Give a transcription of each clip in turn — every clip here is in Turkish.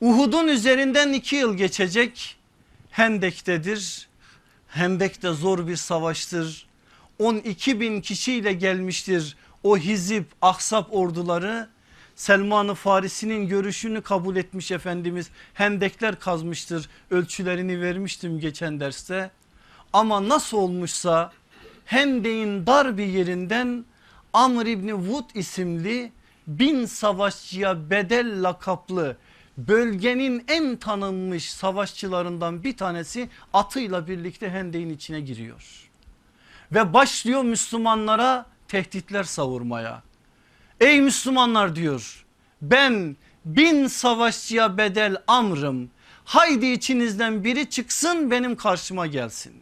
Uhud'un üzerinden iki yıl geçecek. Hendek'tedir. Hendek de zor bir savaştır. 12 bin kişiyle gelmiştir o hizip ahsap orduları. Selman-ı Farisi'nin görüşünü kabul etmiş Efendimiz. Hendekler kazmıştır ölçülerini vermiştim geçen derste. Ama nasıl olmuşsa Hendek'in dar bir yerinden Amr İbni Vud isimli bin savaşçıya bedel lakaplı bölgenin en tanınmış savaşçılarından bir tanesi atıyla birlikte Hendek'in içine giriyor. Ve başlıyor Müslümanlara tehditler savurmaya. Ey Müslümanlar diyor ben bin savaşçıya bedel amrım. Haydi içinizden biri çıksın benim karşıma gelsin.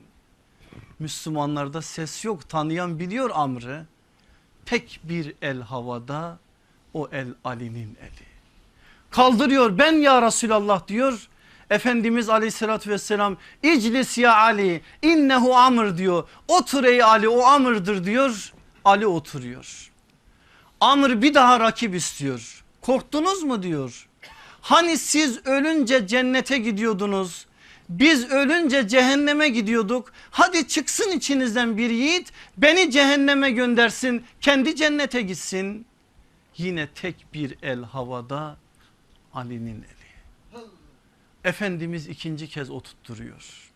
Müslümanlarda ses yok tanıyan biliyor amrı. Tek bir el havada o el Ali'nin eli. Kaldırıyor ben ya Resulallah diyor. Efendimiz aleyhissalatü vesselam iclis ya Ali innehu amr diyor. Otur ey Ali o amırdır diyor. Ali oturuyor. Amr bir daha rakip istiyor. Korktunuz mu diyor. Hani siz ölünce cennete gidiyordunuz. Biz ölünce cehenneme gidiyorduk. Hadi çıksın içinizden bir yiğit beni cehenneme göndersin kendi cennete gitsin. Yine tek bir el havada Ali'nin eli. Efendimiz ikinci kez oturtturuyor.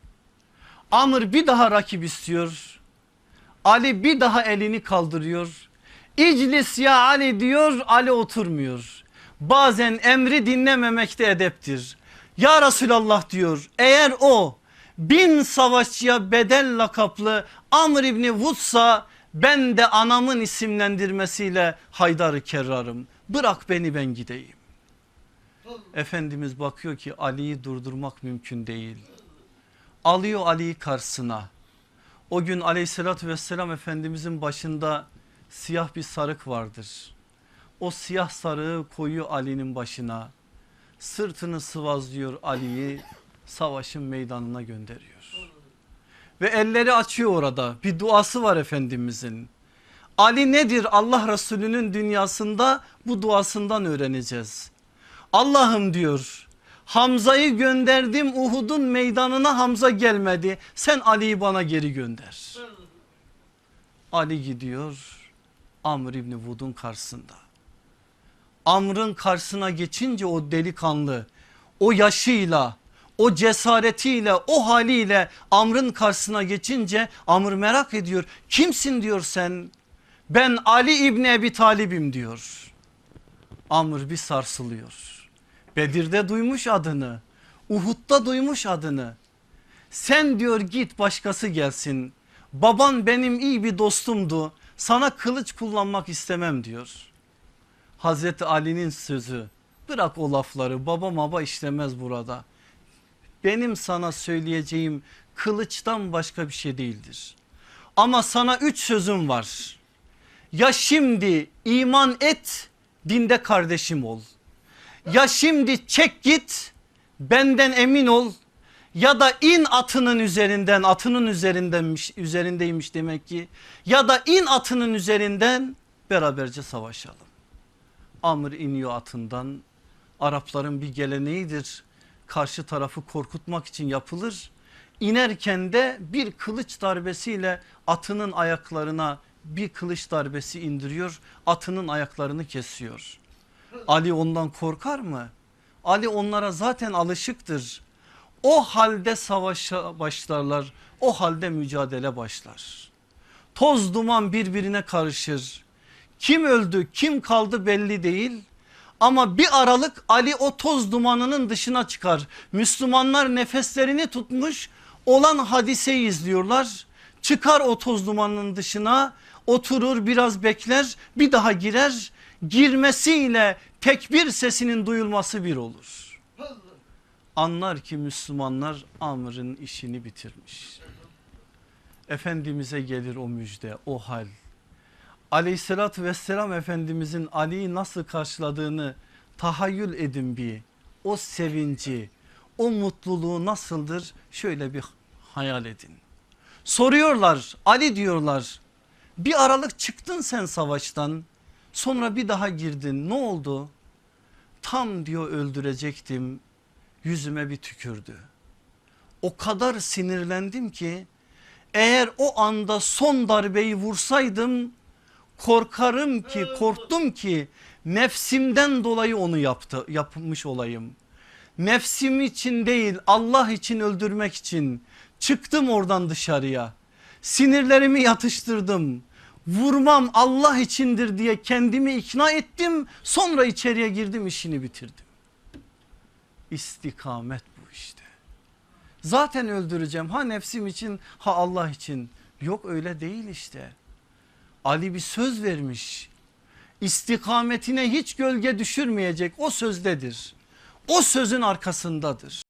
Amr bir daha rakip istiyor. Ali bir daha elini kaldırıyor. İclis ya Ali diyor Ali oturmuyor. Bazen emri dinlememekte edeptir. Ya Resulallah diyor eğer o bin savaşçıya bedel lakaplı Amr İbni Vudsa ben de anamın isimlendirmesiyle Haydar-ı Kerrar'ım. Bırak beni ben gideyim. Efendimiz bakıyor ki Ali'yi durdurmak mümkün değil. Alıyor Ali'yi karşısına. O gün aleyhissalatü vesselam Efendimizin başında siyah bir sarık vardır. O siyah sarığı koyuyor Ali'nin başına. Sırtını sıvazlıyor Ali'yi savaşın meydanına gönderiyor. Ve elleri açıyor orada bir duası var Efendimizin. Ali nedir Allah Resulü'nün dünyasında bu duasından öğreneceğiz. Allah'ım diyor Hamza'yı gönderdim Uhud'un meydanına Hamza gelmedi. Sen Ali'yi bana geri gönder. Ali gidiyor Amr İbni Vud'un karşısında. Amr'ın karşısına geçince o delikanlı o yaşıyla o cesaretiyle o haliyle Amr'ın karşısına geçince Amr merak ediyor. Kimsin diyor sen? Ben Ali İbni Ebi Talib'im diyor. Amr bir sarsılıyor. Bedir'de duymuş adını. Uhud'da duymuş adını. Sen diyor git başkası gelsin. Baban benim iyi bir dostumdu. Sana kılıç kullanmak istemem diyor. Hazreti Ali'nin sözü. Bırak o lafları baba baba işlemez burada. Benim sana söyleyeceğim kılıçtan başka bir şey değildir. Ama sana üç sözüm var. Ya şimdi iman et dinde kardeşim ol. Ya şimdi çek git benden emin ol ya da in atının üzerinden atının üzerindenmiş üzerindeymiş demek ki ya da in atının üzerinden beraberce savaşalım. Amr iniyor atından Arapların bir geleneğidir karşı tarafı korkutmak için yapılır. İnerken de bir kılıç darbesiyle atının ayaklarına bir kılıç darbesi indiriyor atının ayaklarını kesiyor. Ali ondan korkar mı? Ali onlara zaten alışıktır. O halde savaşa başlarlar. O halde mücadele başlar. Toz duman birbirine karışır. Kim öldü kim kaldı belli değil. Ama bir aralık Ali o toz dumanının dışına çıkar. Müslümanlar nefeslerini tutmuş olan hadiseyi izliyorlar. Çıkar o toz dumanının dışına oturur biraz bekler bir daha girer. Girmesiyle tekbir sesinin duyulması bir olur. Anlar ki Müslümanlar Amr'ın işini bitirmiş. Efendimiz'e gelir o müjde o hal. Aleyhissalatü vesselam Efendimizin Ali'yi nasıl karşıladığını tahayyül edin bir. O sevinci o mutluluğu nasıldır şöyle bir hayal edin. Soruyorlar Ali diyorlar bir aralık çıktın sen savaştan sonra bir daha girdin ne oldu? Tam diyor öldürecektim yüzüme bir tükürdü. O kadar sinirlendim ki eğer o anda son darbeyi vursaydım korkarım ki korktum ki nefsimden dolayı onu yaptı yapmış olayım. Nefsim için değil Allah için öldürmek için çıktım oradan dışarıya. Sinirlerimi yatıştırdım. Vurmam Allah içindir diye kendimi ikna ettim. Sonra içeriye girdim işini bitirdim. İstikamet bu işte. Zaten öldüreceğim ha nefsim için ha Allah için. Yok öyle değil işte. Ali bir söz vermiş. İstikametine hiç gölge düşürmeyecek o sözdedir. O sözün arkasındadır.